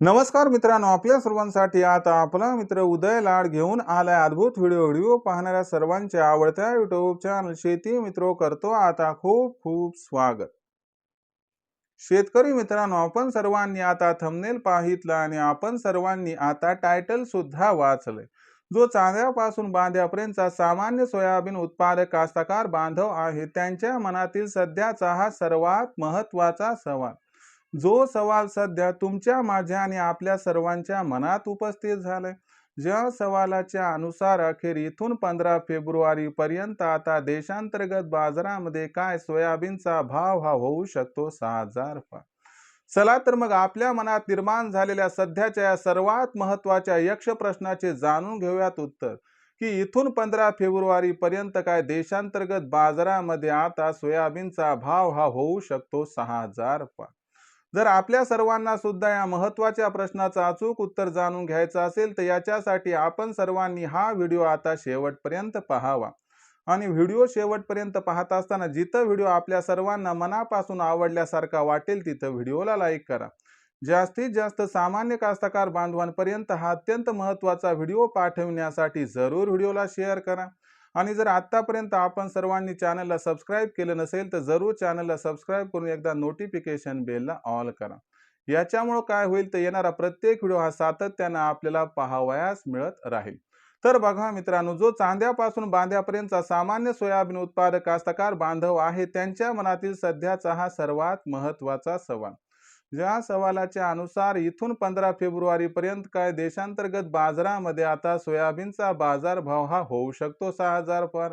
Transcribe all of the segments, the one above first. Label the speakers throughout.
Speaker 1: नमस्कार मित्रांनो आपल्या सर्वांसाठी आता आपला मित्र उदय लाड घेऊन आलाय अद्भुत व्हिडिओ व्हिडिओ पाहणाऱ्या सर्वांच्या आवडत्या युट्यूब चॅनल शेती मित्र करतो आता खूप खूप स्वागत. शेतकरी मित्रांनो आपण सर्वांनी आता थंबनेल पाहितला आणि आपण सर्वांनी आता टायटल सुद्धा वाचलंय. जो चांद्यापासून बांध्यापर्यंतचा सामान्य सोयाबीन उत्पादक कास्तकार बांधव आहे त्यांच्या मनातील सध्याचा हा सर्वात महत्त्वाचा सवाल. जो सवाल सध्या तुमच्या माझ्या आणि आपल्या सर्वांच्या मनात उपस्थित झालाय. ज्या सवालाच्या अनुसार अखेर इथून पंधरा फेब्रुवारी पर्यंत आता देशांतर्गत बाजारामध्ये काय सोयाबीनचा भाव हा होऊ शकतो सहा हजार चला तर मग आपल्या मनात निर्माण झालेल्या सध्याच्या या सर्वात महत्त्वाच्या यक्ष प्रश्नाचे जाणून घेऊयात उत्तर. की इथून पंधरा फेब्रुवारी पर्यंत काय देशांतर्गत बाजारामध्ये आता सोयाबीनचा भाव हा होऊ शकतो सहा हजार रुपये जर आपल्या सर्वांना सुद्धा या महत्त्वाच्या प्रश्नाचं अचूक उत्तर जाणून घ्यायचं असेल तर याच्यासाठी आपण सर्वांनी हा व्हिडिओ आता शेवटपर्यंत पाहावा. आणि व्हिडिओ शेवटपर्यंत पाहत असताना जिथं व्हिडिओ आपल्या सर्वांना मनापासून आवडल्यासारखा वाटेल तिथं व्हिडिओला लाईक करा. जास्तीत जास्त सामान्य कास्तकार बांधवांपर्यंत हा अत्यंत महत्त्वाचा व्हिडिओ पाठवण्यासाठी जरूर व्हिडिओला शेअर करा. आणि जर आत्तापर्यंत आपण सर्वांनी चॅनलला सबस्क्राईब केलं नसेल तर जरूर चॅनलला सबस्क्राईब करून एकदा नोटिफिकेशन बेलला ऑल करा. याच्यामुळं काय होईल तर येणारा प्रत्येक व्हिडिओ हा सातत्यानं आपल्याला पाहावयास मिळत राहील. तर बघा मित्रांनो जो चांद्यापासून बांध्यापर्यंतचा सामान्य सोयाबीन उत्पादक कास्तकार बांधव आहे त्यांच्या मनातील सध्याचा हा सर्वात महत्त्वाचा सवाल. ज्या सवालाच्या अनुसार इथून पंधरा फेब्रुवारीपर्यंत काय देशांतर्गत बाजारामध्ये आता सोयाबीनचा बाजार भाव हा होऊ शकतो सहा हजार पर.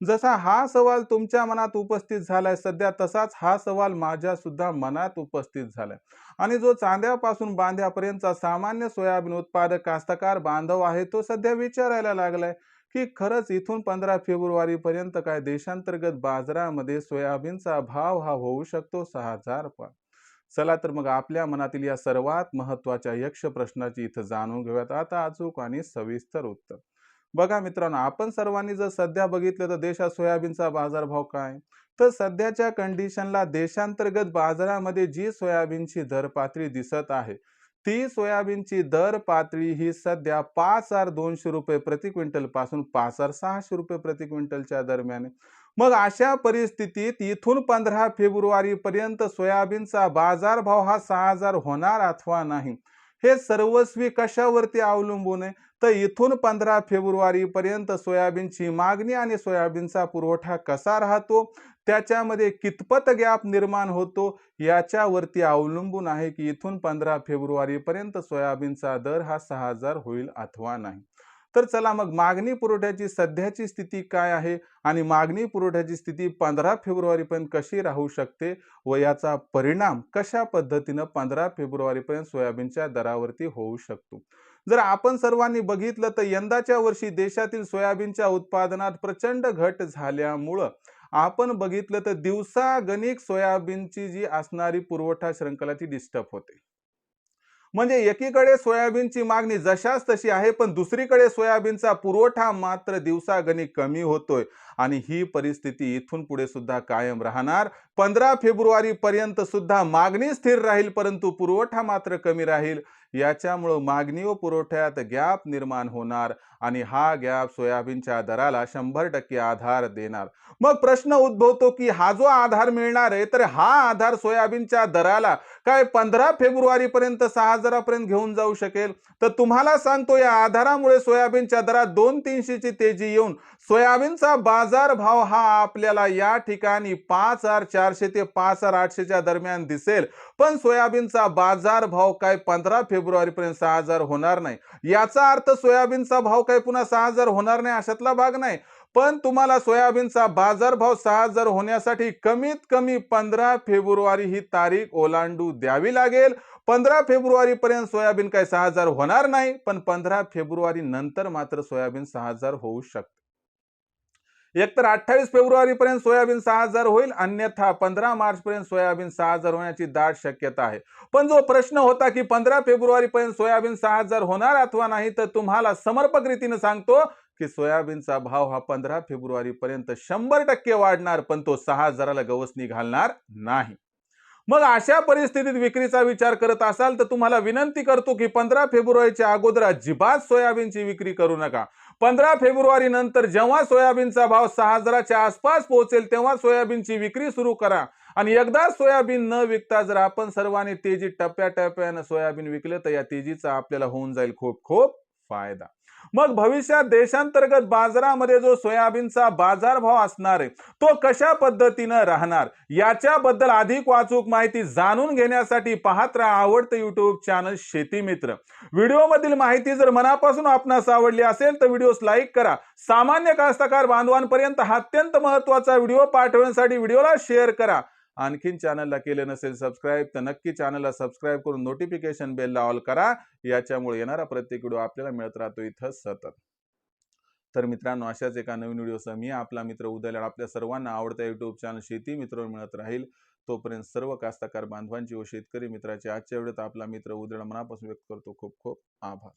Speaker 1: जसा हा सवाल तुमच्या मनात उपस्थित झालाय सध्या तसाच हा सवाल माझ्या सुद्धा मनात उपस्थित झालाय. आणि जो चांद्यापासून बांध्यापर्यंतचा सामान्य सोयाबीन उत्पादक कास्तकार बांधव आहे तो सध्या विचारायला लागलाय की खरंच इथून पंधरा फेब्रुवारीपर्यंत काय देशांतर्गत बाजारामध्ये सोयाबीनचा भाव हा होऊ शकतो सहा हजार पण चला तर मग आपल्या मनातील या सर्वात महत्त्वाच्या यक्ष प्रश्नाची इथं जाणून घेऊयात. आता अचूक आणि सविस्तर उत्तर. बघा मित्रांनो आपण सर्वांनी जर सध्या बघितलं तर देशात सोयाबीनचा बाजारभाव काय? तर सध्याच्या कंडिशनला देशांतर्गत बाजारामध्ये जी सोयाबीनची दर पातळी दिसत आहे ती सोयाबीनची दर पातळी ही सध्या पाच हजार दोनशे रुपये प्रति क्विंटलपासून पाच हजार सहाशे रुपये प्रति क्विंटलच्या दरम्यान मग अशा परिस्थितीत इथून पंधरा फेब्रुवारी पर्यंत सोयाबीनचा बाजारभाव हा सहा हजार होणार अथवा नाही? हे सर्वस्वी कशावरती अवलंबून आहे? तर इथून पंधरा फेब्रुवारी पर्यंत सोयाबीनची मागणी आणि सोयाबीनचा पुरवठा कसा राहतो? त्याच्यामध्ये कितपत गॅप निर्माण होतो? याच्यावरती अवलंबून आहे की इथून पंधरा फेब्रुवारी पर्यंत सोयाबीनचा दर हा सहा हजार होईल अथवा नाही? तर चला मग मागणी पुरवठ्याची सध्याची स्थिती काय आहे आणि मागणी पुरवठ्याची स्थिती पंधरा फेब्रुवारीपर्यंत कशी राहू शकते व याचा परिणाम कशा पद्धतीनं पंधरा फेब्रुवारीपर्यंत सोयाबीनच्या दरावरती होऊ शकतो? जर आपण सर्वांनी बघितलं तर यंदाच्या वर्षी देशातील सोयाबीनच्या उत्पादनात प्रचंड घट झाल्यामुळं आपण बघितलं तर दिवसागणिक सोयाबीनची जी असणारी पुरवठा श्रंखलाची डिस्टर्ब होते. म्हणजे एकीकडे सोयाबीनची मागणी जशाच तशी आहे पण दुसरीकडे सोयाबीनचा पुरवठा मात्र दिवसागणिक कमी होतोय आणि ही परिस्थिती इथून पुढे सुद्धा कायम राहणार. पंधरा फेब्रुवारी पर्यंत सुद्धा मागणी स्थिर राहील परंतु पुरवठा मात्र कमी राहील. याच्यामुळं मागणी व पुरवठ्यात गॅप निर्माण होणार आणि हा गॅप सोयाबीनच्या दराला शंभर टक्के आधार देणार. मग प्रश्न उद्भवतो की हा जो आधार मिळणार आहे तर हा आधार सोयाबीनच्या दराला काय पंधरा फेब्रुवारी पर्यंत सहा हजारापर्यंत घेऊन जाऊ शकेल? तर तुम्हाला सांगतो या आधारामुळे सोयाबीनच्या दरात दोन तीनशेची तेजी येऊन सोयाबीनचा बाजार भाव हा आपल्याला या ठिकाणी पाच हजार चारशे ते पाच हजार आठशेच्या दरम्यान दिसेल. पण सोयाबीनचा बाजार भाव काय पंधरा फेब्रुवारी फेब्रुवारीपर्यंत सहा हजार होणार नाही. याचा अर्थ सोयाबीनचा भाव काही पुन्हा सहा हजार होणार नाही अशातला भाग नाही. पण तुम्हाला सोयाबीनचा बाजारभाव सहा हजार होण्यासाठी कमीत कमी पंधरा फेब्रुवारी ही तारीख ओलांडू द्यावी लागेल. पंधरा फेब्रुवारी पर्यंत सोयाबीन काय सहा हजार होणार नाही पण पंधरा फेब्रुवारी नंतर मात्र सोयाबीन सहा हजार होऊ शकते. एकतर अठ्ठावीस फेब्रुवारी पर्यंत सोयाबीन सहा हजार होईल अन्यथा पंधरा मार्च पर्यंत सोयाबीन सहा हजार होण्याची दाट शक्यता आहे. पण जो प्रश्न होता की पंधरा फेब्रुवारी पर्यंत सोयाबीन सहा हजार होणार अथवा नाही तर तुम्हाला समर्पक रीतीने सांगतो की सोयाबीनचा भाव हा पंधरा फेब्रुवारी पर्यंत शंभर टक्के वाढणार पण तो सहा हजाराला गवसणी घालणार नाही. मग अशा परिस्थितीत विक्रीचा विचार करत असाल तर तुम्हाला विनंती करतो की पंधरा फेब्रुवारीच्या अगोदर अजिबात सोयाबीनची विक्री करू नका. पंधरा फेब्रुवारी नंतर जेव्हा सोयाबीनचा भाव सहा हजाराच्या आसपास पोहोचेल तेव्हा सोयाबीनची विक्री सुरू करा. आणि एकदा सोयाबीन न विकता जर आपण सर्वांनी तेजी टप्प्याटप्प्यानं सोयाबीन विकलं तर या तेजीचा आपल्याला होऊन जाईल खूप खूप फायदा. मग भविष्यात देशांतर्गत बाजारामध्ये जो सोयाबीनचा बाजारभाव असणार आहे तो कशा पद्धतीनं राहणार? याच्याबद्दल अधिक वाचूक माहिती जाणून घेण्यासाठी पाहत राहा आवडतं युट्यूब चॅनल शेती मित्र. व्हिडिओमधील माहिती जर मनापासून आपणास आवडली असेल तर व्हिडिओस लाईक करा. सामान्य कास्तकार बांधवांपर्यंत हा अत्यंत महत्त्वाचा व्हिडिओ पाठवण्यासाठी व्हिडिओला शेअर करा. आणखीन चॅनलला केले नसेल सबस्क्राईब तर नक्की चॅनलला सबस्क्राईब करून नोटिफिकेशन बेलला ऑल करा. याच्यामुळे येणारा प्रत्येक व्हिडिओ आपल्याला मिळत राहतो इथं सतत. तर मित्रांनो अशाच एका नवीन व्हिडिओसह मी आपला मित्र उदयला आपल्या सर्वांना आवडत्या युट्यूब चॅनल शेती मित्र मिळत राहील. तोपर्यंत सर्व कास्तकार बांधवांची व शेतकरी मित्राची आजच्या वेळेत आपला मित्र उदयड मनापासून व्यक्त करतो. खूप खूप आभार.